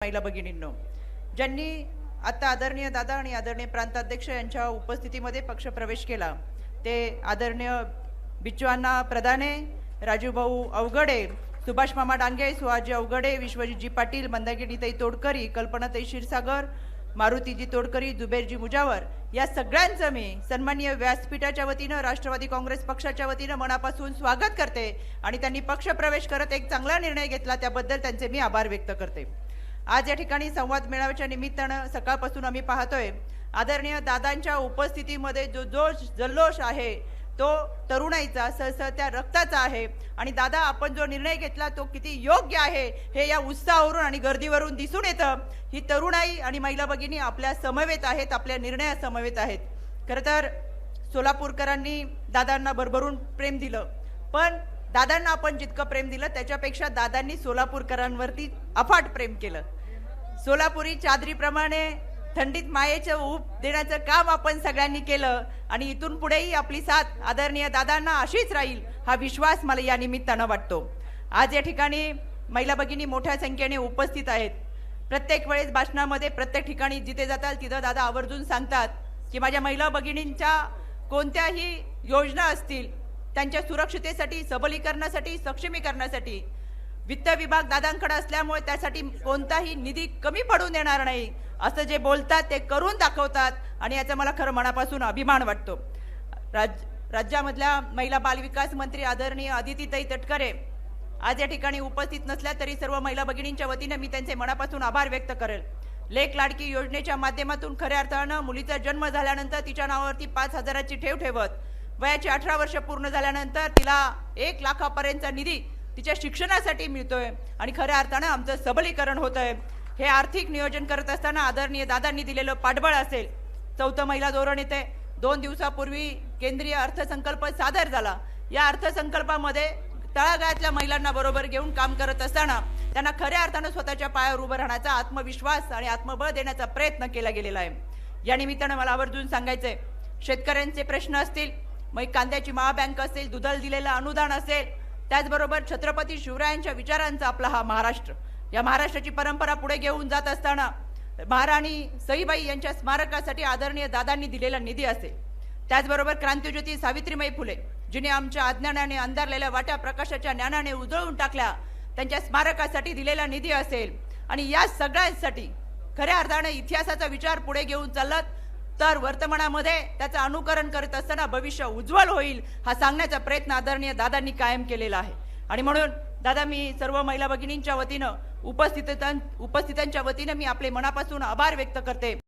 महिला भगिनींनो ज्यांनी आता आदरणीय दादा आणि आदरणीय प्रांताध्यक्ष यांच्या उपस्थितीमध्ये पक्ष प्रवेश केला ते आदरणीय बिच्वाना प्रधाने राजूभाऊ अवघडे सुभाष मामा डांगे सुहाजी अवघडे विश्वजीतजी पाटील मंदागिनीताई तोडकरी कल्पनाताई क्षीरसागर मारुतीजी तोडकरी जुबेरजी मुजावर या सगळ्यांचं मी सन्माननीय व्यासपीठाच्या वतीनं राष्ट्रवादी काँग्रेस पक्षाच्या वतीनं मनापासून स्वागत करते आणि त्यांनी पक्ष प्रवेश करत एक चांगला निर्णय घेतला त्याबद्दल त्यांचे मी आभार व्यक्त करते. आज या ठिकाणी संवाद मेळाव्याच्या निमित्तानं सकाळपासून आम्ही पाहतोय आदरणीय दादांच्या उपस्थितीमध्ये जो जोश जल्लोष आहे तो तरुणाईचा सहसह रक्ताचा आहे. आणि दादा आपण जो निर्णय घेतला तो किती योग्य आहे हे या उत्साहावरून आणि गर्दीवरून दिसून येतं. ही तरुणाई आणि महिला भगिनी आपल्या समवेत आहेत आपल्या निर्णया समवेत आहेत. खरं तर सोलापूरकरांनी दादांना भरभरून प्रेम दिलं. पण दादांना आपण जितकं प्रेम दिलं त्याच्यापेक्षा दादांनी सोलापूरकरांवरती अफाट प्रेम केलं. सोलापुरी चादरीप्रमाणे थंडीत मायेचं ऊब देण्याचं काम आपण सगळ्यांनी केलं आणि इथून पुढेही आपली साथ आदरणीय दादांना अशीच राहील हा विश्वास मला या निमित्तानं वाटतो. आज या ठिकाणी महिला भगिनी मोठ्या संख्येने उपस्थित आहेत. प्रत्येक वेळेस भाषणामध्ये प्रत्येक ठिकाणी जिथे जातात तिथं दादा आवर्जून सांगतात की माझ्या महिला भगिनींच्या कोणत्याही योजना असतील त्यांच्या सुरक्षितेसाठी सबलीकरणासाठी सक्षमीकरणासाठी वित्त विभाग दादांकडे असल्यामुळे त्यासाठी कोणताही निधी कमी पडून देणार नाही. असं जे बोलतात ते करून दाखवतात आणि याचा मला खरं मनापासून अभिमान वाटतो. राज राज्यामधल्या महिला बालविकास मंत्री आदरणीय अदितीताई तटकरे आज या ठिकाणी उपस्थित नसल्या तरी सर्व महिला भगिनींच्या वतीने मी त्यांचे मनापासून आभार व्यक्त करेल. लेख लाडकी योजनेच्या माध्यमातून खऱ्या अर्थानं मुलीचा जन्म झाल्यानंतर तिच्या नावावरती पाच हजाराची ठेव ठेवत वयाची अठरा वर्ष पूर्ण झाल्यानंतर तिला एक लाखापर्यंतचा निधी तिच्या शिक्षणासाठी मिळतोय. आणि खऱ्या अर्थानं आमचं सबलीकरण होत आहे हे आर्थिक नियोजन करत असताना आदरणीय दादांनी दिलेलं पाठबळ असेल. चौथं महिला धोरण येते दोन दिवसापूर्वी केंद्रीय अर्थसंकल्प सादर झाला. या अर्थसंकल्पामध्ये तळागाळातल्या महिलांना बरोबर घेऊन काम करत असताना त्यांना खऱ्या अर्थानं स्वतःच्या पायावर उभं राहण्याचा आत्मविश्वास आणि आत्मबळ देण्याचा प्रयत्न केला गेलेला आहे. या निमित्तानं मला आवर्जून सांगायचंय शेतकऱ्यांचे प्रश्न असतील मग कांद्याची महाबँक असेल दुधल दिलेलं अनुदान असेल त्याचबरोबर छत्रपती शिवरायांच्या विचारांचा आपला हा महाराष्ट्र. या महाराष्ट्राची परंपरा पुढे घेऊन जात असताना महाराणी सईबाई यांच्या स्मारकासाठी आदरणीय दादांनी दिलेला निधी असेल. त्याचबरोबर क्रांतिज्योती सावित्रीमाई फुले जिने आमच्या अज्ञानाने अंधारलेल्या वाट्या प्रकाशाच्या ज्ञानाने उजळून टाकल्या त्यांच्या स्मारकासाठी दिलेला निधी असेल. आणि या सगळ्यांसाठी खऱ्या अर्थाने इतिहासाचा विचार पुढे घेऊन चालत तर वर्तमानामध्ये त्याचं अनुकरण करत असताना भविष्य उज्ज्वल होईल हा सांगण्याचा प्रयत्न आदरणीय दादांनी कायम केलेला आहे. आणि म्हणून दादा मी सर्व महिला भगिनींच्या वतीनं उपस्थितां उपस्थितांच्या वतीनं मी आपले मनापासून आभार व्यक्त करते.